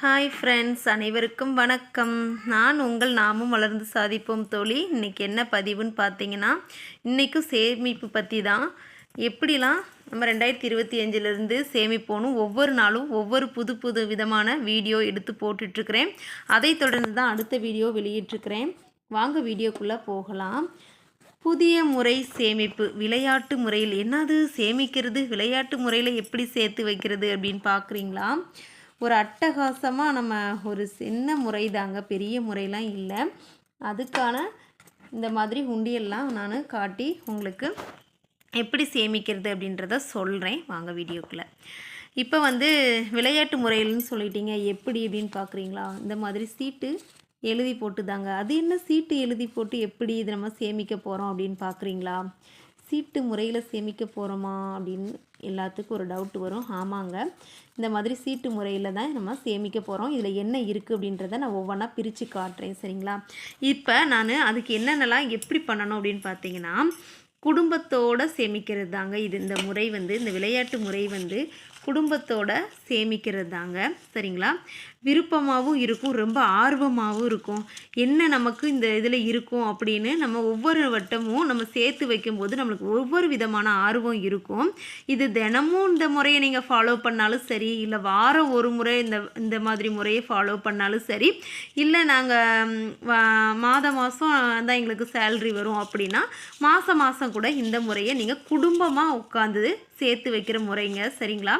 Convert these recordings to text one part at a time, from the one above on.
Hi friends அனைவருக்கும் வணக்கம். நான் உங்கள் நாமும் வளர்ந்து சாதிப்போம் தோழி. இன்றைக்கி என்ன பதிவுன்னு பார்த்தீங்கன்னா இன்றைக்கும் சேமிப்பு பற்றி தான். எப்படிலாம் நம்ம ரெண்டாயிரத்தி இருபத்தி அஞ்சிலிருந்து சேமிப்போனும் ஒவ்வொரு நாளும் ஒவ்வொரு புது புது விதமான வீடியோ எடுத்து போட்டுட்ருக்கிறேன். அதை தொடர்ந்து தான் அடுத்த வீடியோ வெளியிட்டிருக்கிறேன் வாங்க வீடியோக்குள்ளே போகலாம். புதிய முறை சேமிப்பு விளையாட்டு முறையில் என்னது? சேமிக்கிறது விளையாட்டு முறையில் எப்படி சேர்த்து வைக்கிறது அப்படின்னு பார்க்குறீங்களா? ஒரு அட்டகாசமாக நம்ம ஒரு சின்ன முறை தாங்க பெரிய முறையெலாம் இல்லை. அதுக்கான இந்த மாதிரி உண்டியெல்லாம் நான் காட்டி உங்களுக்கு எப்படி சேமிக்கிறது அப்படின்றத சொல்கிறேன் வாங்க வீடியோக்குள்ளே. இப்போ வந்து விளையாட்டு முறையில்னு சொல்லிட்டீங்க எப்படி அப்படின்னு பார்க்குறீங்களா இந்த மாதிரி சீட்டு எழுதி போட்டு தாங்க அது என்ன சீட்டு எழுதி போட்டு எப்படி இதை நம்ம சேமிக்க போகிறோம் அப்படின்னு பார்க்குறீங்களா சீட்டு முறையில் சேமிக்க போகிறோமா அப்படின்னு எல்லாத்துக்கும் ஒரு டவுட் வரும். ஆமாங்க. இந்த மாதிரி சீட்டு முறையில் தான் நம்ம சேமிக்க போகிறோம் இதில் என்ன இருக்குது அப்படின்றத நான் ஒவ்வொன்றா பிரித்து காட்டுறேன். சரிங்களா? இப்போ நான் அதுக்கு என்னென்னலாம் எப்படி பண்ணணும் அப்படின்னு பார்த்தீங்கன்னா குடும்பத்தோடு சேமிக்கிறது தாங்க இது இந்த முறை வந்து இந்த விளையாட்டு முறை வந்து குடும்பத்தோட சேமிக்கிறது தாங்க சரிங்களா? விருப்பமாகவும் இருக்கும் ரொம்ப ஆர்வமாகவும் இருக்கும். என்ன நமக்கு இந்த இதில் இருக்கும் அப்படின்னு நம்ம ஒவ்வொரு வட்டமும் நம்ம சேர்த்து வைக்கும்போது நம்மளுக்கு ஒவ்வொரு விதமான ஆர்வம் இருக்கும். இது தினமும் இந்த முறையை நீங்கள் ஃபாலோ பண்ணாலும் சரி இல்லை வாரம் ஒரு முறை இந்த இந்த மாதிரி முறையை ஃபாலோ பண்ணாலும் சரி இல்லை நாங்கள் மாத மாதம் தான் எங்களுக்கு சேல்ரி வரும் அப்படின்னா மாதம் மாதம் கூட இந்த முறையை நீங்கள் குடும்பமாக உட்காந்து சேர்த்து வைக்கிற முறைங்க சரிங்களா?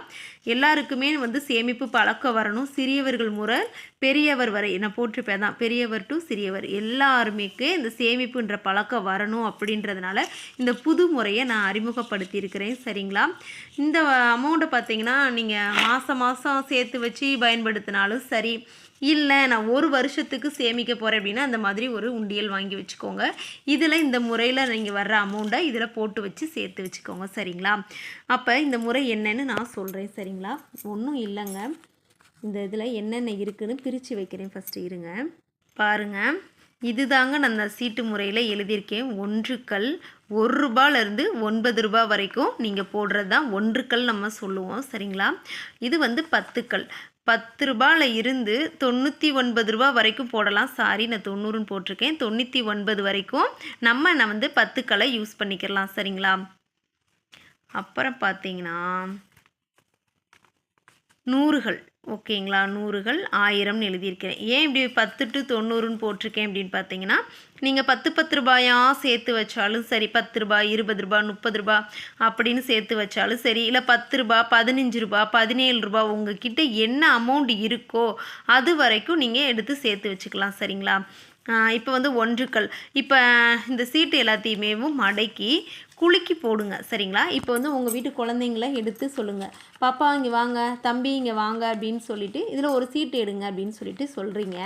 எல்லாருக்குமே வந்து சேமிப்பு பழக்கம் வரணும். சிறியவர்கள் முறை பெரியவர் வரை நான் போட்டிருப்பேன் தான். பெரியவர் டு சிறியவர். எல்லாருமேக்கு இந்த சேமிப்புன்ற பழக்கம் வரணும் அப்படின்றதுனால இந்த புது முறையை நான் அறிமுகப்படுத்தியிருக்கிறேன். சரிங்களா? இந்த அமௌண்ட்டை பார்த்தீங்கன்னா நீங்கள் மாதம் மாதம் சேர்த்து வச்சு பயன்படுத்தினாலும் சரி இல்லை நான் ஒரு வருஷத்துக்கு சேமிக்க போகிறேன் அப்படின்னா அந்த மாதிரி ஒரு உண்டியல் வாங்கி வச்சுக்கோங்க. இதில் இந்த முறையில் நீங்கள் வர்ற அமௌண்ட்டை இதில் போட்டு வச்சு சேர்த்து வச்சுக்கோங்க. சரிங்களா? அப்போ இந்த முறை என்னன்னு நான் சொல்கிறேன் சரிங்களா? ஒன்றும் இல்லைங்க. இந்த இதில் என்னென்ன இருக்குதுன்னு பிரித்து வைக்கிறேன் ஃபஸ்ட்டு இருங்க. பாருங்கள் இதுதாங்க நான் அந்த சீட்டு முறையில் எழுதியிருக்கேன். ஒன்றுக்கல் ஒரு ரூபாயிலேருந்து ஒன்பது ரூபா வரைக்கும் நீங்கள் போடுறது தான் ஒன்றுக்கல் நம்ம சொல்லுவோம். சரிங்களா? இது வந்து பத்துக்கள் பத்து ரூபாயில் இருந்து தொண்ணூற்றி ஒன்பது ரூபா வரைக்கும் போடலாம். சாரி நான் தொண்ணூறுன்னு போட்டிருக்கேன். தொண்ணூற்றி ஒன்பது வரைக்கும் நம்ம நான் வந்து பத்துக்களை யூஸ் பண்ணிக்கலாம் சரிங்களா? அப்புறம் பார்த்தீங்கன்னா நூறுகள். ஓகேங்களா? நூறுகள் ஆயிரம்னு எழுதியிருக்கிறேன். ஏன் இப்படி பத்து டு தொண்ணூறுன்னு போட்டிருக்கேன் அப்படின்னு பார்த்தீங்கன்னா நீங்கள் பத்து பத்து ரூபாயாக சேர்த்து வச்சாலும் சரி பத்து ரூபாய் இருபது ரூபாய் முப்பது ரூபா அப்படின்னு சேர்த்து வச்சாலும் சரி இல்லை பத்து ரூபா பதினஞ்சு ரூபா பதினேழு ரூபா உங்ககிட்ட என்ன அமௌண்ட் இருக்கோ அது வரைக்கும் நீங்கள் எடுத்து சேர்த்து வச்சுக்கலாம் சரிங்களா? இப்போ வந்து ஒன்றுக்கள். இப்போ இந்த சீட்டு எல்லாத்தையுமே மடக்கி குலுக்கி போடுங்க சரிங்களா? இப்போ வந்து உங்கள் வீட்டு குழந்தைங்கள எடுத்து சொல்லுங்கள் பாப்பா இங்கே வாங்க தம்பி இங்கே வாங்க அப்படின்னு சொல்லிட்டு இதில் ஒரு சீட்டு எடுங்க அப்படின்னு சொல்லிட்டு சொல்கிறீங்க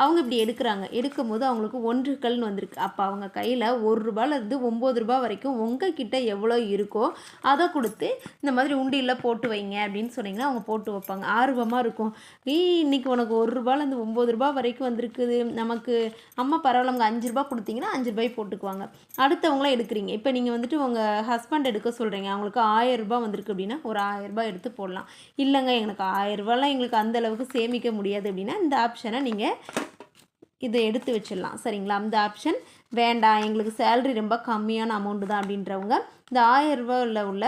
அவங்க இப்படி எடுக்கிறாங்க. எடுக்கும் போது அவங்களுக்கு ஒன்றுகள்னு வந்திருக்கு. அப்போ அவங்க கையில் ஒரு ரூபாயிலேருந்து ஒம்பது ரூபா வரைக்கும் உங்கள் கிட்டே எவ்வளோ இருக்கோ அதை கொடுத்து இந்த மாதிரி உண்டியில் போட்டு வைங்க அப்படின்னு சொன்னீங்கன்னா அவங்க போட்டு வைப்பாங்க. ஆர்வமாக இருக்கும். நீ இன்றைக்கி உனக்கு ஒரு ரூபாயிலேருந்து ஒம்பது ரூபா வரைக்கும் வந்திருக்குது. நமக்கு அம்மா பரவாயில்ல அஞ்சு ரூபா கொடுத்தீங்கன்னா அஞ்சு ரூபாய் போட்டுக்குவாங்க. அடுத்தவங்களாம் எடுக்கிறீங்க. இப்போ நீங்கள் வந்துட்டு உங்கள் ஹஸ்பண்ட் எடுக்க சொல்கிறீங்க அவங்களுக்கு ஆயிரம் ரூபாய் வந்திருக்கு அப்படின்னா ஒரு ஆயிரம் ரூபாய் எடுத்து போடலாம். இல்லைங்க எங்களுக்கு ஆயிரரூபாலாம் எங்களுக்கு அந்த அளவுக்கு சேமிக்க முடியாது அப்படின்னா இந்த ஆப்ஷனை நீங்கள் இதை எடுத்து வச்சிடலாம். சரிங்களா? அந்த ஆப்ஷன் வேண்டாம். எங்களுக்கு சேல்ரி ரொம்ப கம்மியான அமௌண்ட்டு தான் அப்படின்றவங்க இந்த ஆயிரரூபாவில் உள்ள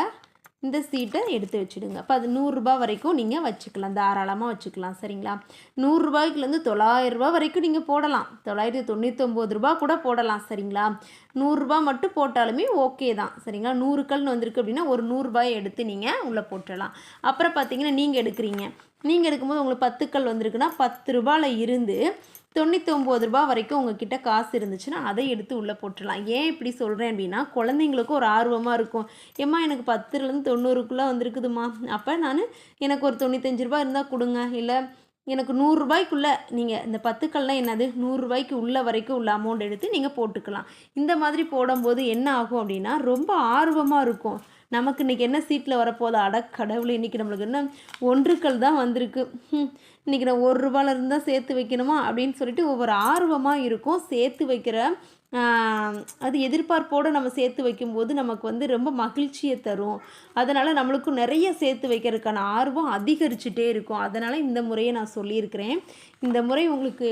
இந்த சீட்டை எடுத்து வச்சுடுங்க. அப்போ அது நூறுரூபா வரைக்கும் நீங்கள் வச்சுக்கலாம். தாராளமாக வச்சுக்கலாம். சரிங்களா? நூறுரூபாய்க்குலேருந்து தொள்ளாயிரரூபா வரைக்கும் நீங்கள் போடலாம். தொள்ளாயிரத்தி தொண்ணூற்றொம்பது ரூபா கூட போடலாம். சரிங்களா? நூறுரூபா மட்டும் போட்டாலுமே ஓகே தான். சரிங்களா? நூறுக்கள்னு வந்திருக்கு அப்படின்னா ஒரு நூறுரூபாயை எடுத்து நீங்கள் உள்ளே போட்டுடலாம். அப்புறம் பார்த்தீங்கன்னா நீங்கள் எடுக்கிறீங்க. நீங்கள் எடுக்கும்போது உங்களுக்கு பத்துக்கள் வந்திருக்குன்னா பத்து ரூபாயில் இருந்து தொண்ணூற்றி ஒம்பது ரூபா வரைக்கும் உங்ககிட்ட காசு இருந்துச்சுன்னா அதை எடுத்து உள்ளே போட்டுடலாம். ஏன் இப்படி சொல்கிறேன் அப்படின்னா குழந்தைங்களுக்கும் ஒரு ஆர்வமாக இருக்கும். ஏம்மா எனக்கு பத்துலேருந்து தொண்ணூறுக்குள்ளே வந்திருக்குதுமா அப்போ நான் எனக்கு ஒரு தொண்ணூத்தஞ்சு ரூபா இருந்தால் கொடுங்க. இல்லை எனக்கு நூறுரூபாய்க்குள்ளே நீங்கள் இந்த பத்துக்கள்லாம் என்னது? நூறுரூபாய்க்கு உள்ள வரைக்கும் உள்ள அமௌண்ட் எடுத்து நீங்கள் போட்டுக்கலாம். இந்த மாதிரி போடும்போது என்ன ஆகும் அப்படின்னா ரொம்ப ஆர்வமாக இருக்கும். நமக்கு இன்றைக்கி என்ன சீட்டில் வரப்போகுது? அட கடவுள் இன்றைக்கி நம்மளுக்கு என்ன ஒன்றுக்கள் தான் வந்திருக்கு. இன்றைக்கி நான் ஒரு ரூபால இருந்தால் சேர்த்து வைக்கணுமா அப்படின்னு சொல்லிட்டு ஒவ்வொரு ஆர்வமாக இருக்கும். சேர்த்து வைக்கிற அது எதிர்பார்ப்போடு நம்ம சேர்த்து வைக்கும்போது நமக்கு வந்து ரொம்ப மகிழ்ச்சியை தரும். அதனால் நம்மளுக்கும் நிறைய சேர்த்து வைக்கிறதுக்கான ஆர்வம் அதிகரிச்சுட்டே இருக்கும். அதனால் இந்த முறையை நான் சொல்லியிருக்கிறேன். இந்த முறை உங்களுக்கு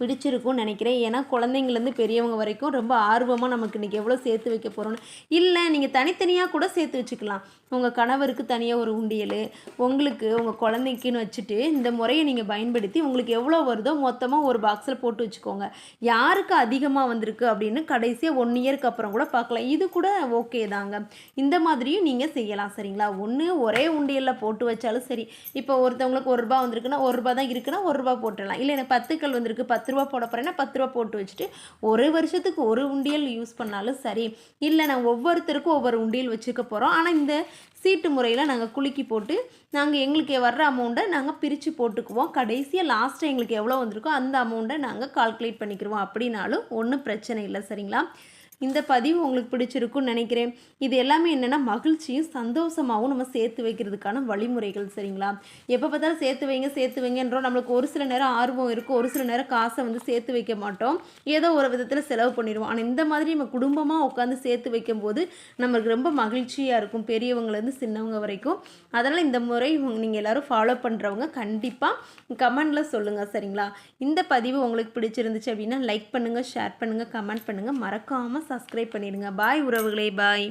பிடிச்சிருக்கும்னு நினைக்கிறேன். ஏன்னா குழந்தைங்கலேருந்து பெரியவங்க வரைக்கும் ரொம்ப ஆர்வமாக நமக்கு இன்றைக்கி எவ்வளோ சேர்த்து வைக்க போகிறோன்னு இல்லை நீங்கள் தனித்தனியாக கூட சேர்த்து வச்சுக்கலாம். உங்கள் கணவருக்கு தனியாக ஒரு உண்டியல் உங்களுக்கு உங்கள் குழந்தைக்குன்னு வச்சுட்டு இந்த முறையை நீங்கள் பயன்படுத்தி உங்களுக்கு எவ்வளோ வருதோ மொத்தமாக ஒரு பாக்ஸில் போட்டு வச்சுக்கோங்க. யாருக்கு அதிகமாக வந்திருக்கு அப்படின்னு கடைசியாக ஒன் இயருக்கு அப்புறம் கூட பார்க்கலாம். இது கூட ஓகே தாங்க. இந்த மாதிரியும் நீங்கள் செய்யலாம் சரிங்களா? ஒன்று ஒரே உண்டியலில் போட்டு வச்சாலும் சரி. இப்போ ஒருத்தவங்களுக்கு ஒரு ரூபா வந்திருக்குன்னா ஒரு ரூபா தான் இருக்குன்னா ஒரு ரூபா போட்டுடலாம். இல்லை எனக்கு பத்துக்கள் வந்திருக்கு பத்து ரூபா போட போகிறேன்னா பத்து ரூபா போட்டு வச்சுட்டு ஒரு வருஷத்துக்கு ஒரு உண்டியல் யூஸ் பண்ணாலும் சரி. இல்லை நான் ஒவ்வொருத்தருக்கும் ஒவ்வொரு உண்டியல் வச்சுக்க போகிறோம் ஆனால் இந்த சீட்டு முறையில் நாங்கள் குலுக்கி போட்டு நாங்கள் எங்களுக்கு வர்ற அமௌண்ட்டை நாங்கள் பிரித்து போட்டுக்குவோம். கடைசியாக லாஸ்ட்டாக எங்களுக்கு எவ்வளோ வந்திருக்கோ அந்த அமௌண்ட்டை நாங்கள் கால்குலேட் பண்ணிக்கிடுவோம் அப்படின்னாலும் ஒன்றும் பிரச்சனை இல்லை சரிங்களா? இந்த பதிவு உங்களுக்கு பிடிச்சிருக்குன்னு நினைக்கிறேன். இது எல்லாமே என்னென்னா மகிழ்ச்சியும் சந்தோஷமாகவும் நம்ம சேர்த்து வைக்கிறதுக்கான வழிமுறைகள் சரிங்களா? எப்போ பார்த்தாலும் சேர்த்து வைங்க சேர்த்து வைங்கன்றோம். நம்மளுக்கு ஒரு சில நேரம் ஆர்வம் இருக்கும் ஒரு சில நேரம் காசை வந்து சேர்த்து வைக்க மாட்டோம். ஏதோ ஒரு விதத்தில் செலவு பண்ணிடுவோம். ஆனால் இந்த மாதிரி நம்ம குடும்பமாக உட்காந்து சேர்த்து வைக்கும்போது நம்மளுக்கு ரொம்ப மகிழ்ச்சியாக இருக்கும் பெரியவங்கலேருந்து சின்னவங்க வரைக்கும். அதனால் இந்த முறை நீங்கள் எல்லோரும் ஃபாலோ பண்ணுறவங்க கண்டிப்பாக கமெண்டில் சொல்லுங்கள் சரிங்களா? இந்த பதிவு உங்களுக்கு பிடிச்சிருந்துச்சு அப்படின்னா லைக் பண்ணுங்கள் ஷேர் பண்ணுங்கள் கமெண்ட் பண்ணுங்கள் மறக்காமல் சப்ஸ்கிரைப் பண்ணிடுங்க. பாய் உறவுகளே பாய்